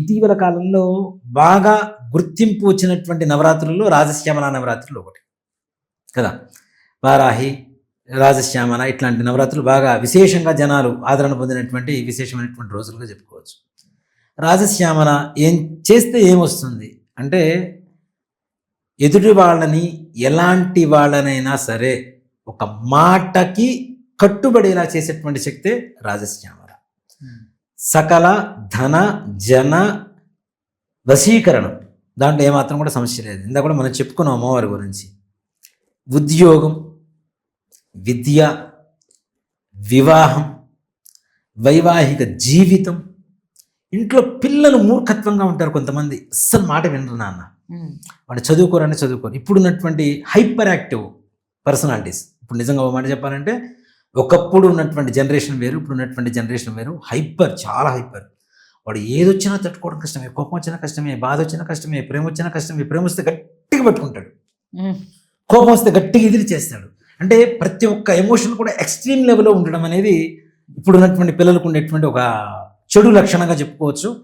ఇటీవల కాలంలో బాగా గుర్తింపు వచ్చినటువంటి నవరాత్రుల్లో రాజశ్యామల నవరాత్రులు ఒకటి. కదా? వారాహి రాజశ్యామల ఇట్లాంటి నవరాత్రులు బాగా విశేషంగా జనాలు ఆదరణ పొందినటువంటి విశేషమైనటువంటి రోజులుగా చెప్పుకోవచ్చు. రాజశ్యామల ఏం చేస్తే ఏమొస్తుంది? అంటే ఎదుటి వాళ్ళని ఎలాంటి వాళ్ళనైనా సరే ఒక మాటకి కట్టుబడేలా చేసేటువంటి శక్తే రాజశ్యామల. సకల ధన జన వశీకరణం. దాంట్లో ఏమాత్రం కూడా సమస్య లేదు. ఇందాక కూడా మనం చెప్పుకున్నాం అమ్మవారి గురించి. ఉద్యోగం విద్య వివాహం వైవాహిక జీవితం. ఇంట్లో పిల్లలు మూర్ఖత్వంగా ఉంటారు కొంతమంది. అస్సలు మాట వినరు నాన్న. వాడు చదువుకోరని చదువుకోరు. ఇప్పుడున్నటువంటి హైపర్ యాక్టివ్ పర్సనాలిటీస్. ఇప్పుడు నిజంగా ఒక మాట చెప్పాలంటే ఒకప్పుడు ఉన్నటువంటి జనరేషన్ వేరు ఇప్పుడు ఉన్నటువంటి జనరేషన్ వేరు. హైపర్ చాలా హైపర్. వాడు ఏది వచ్చినా తట్టుకోవడం కష్టమే. కోపం వచ్చినా కష్టమే బాధ వచ్చినా కష్టమే ప్రేమ వచ్చినా కష్టమే ప్రేమ వస్తే గట్టిగా పట్టుకుంటాడు. కోపం వస్తే గట్టిగా ఎదిరి చేస్తాడు అంటే ప్రతి ఒక్క ఎమోషన్ కూడా ఎక్స్ట్రీమ్ లెవెల్లో ఉండడం అనేది ఇప్పుడు ఉన్నటువంటి పిల్లలకు ఉండేటువంటి ఒక చెడు లక్షణంగా చెప్పుకోవచ్చు.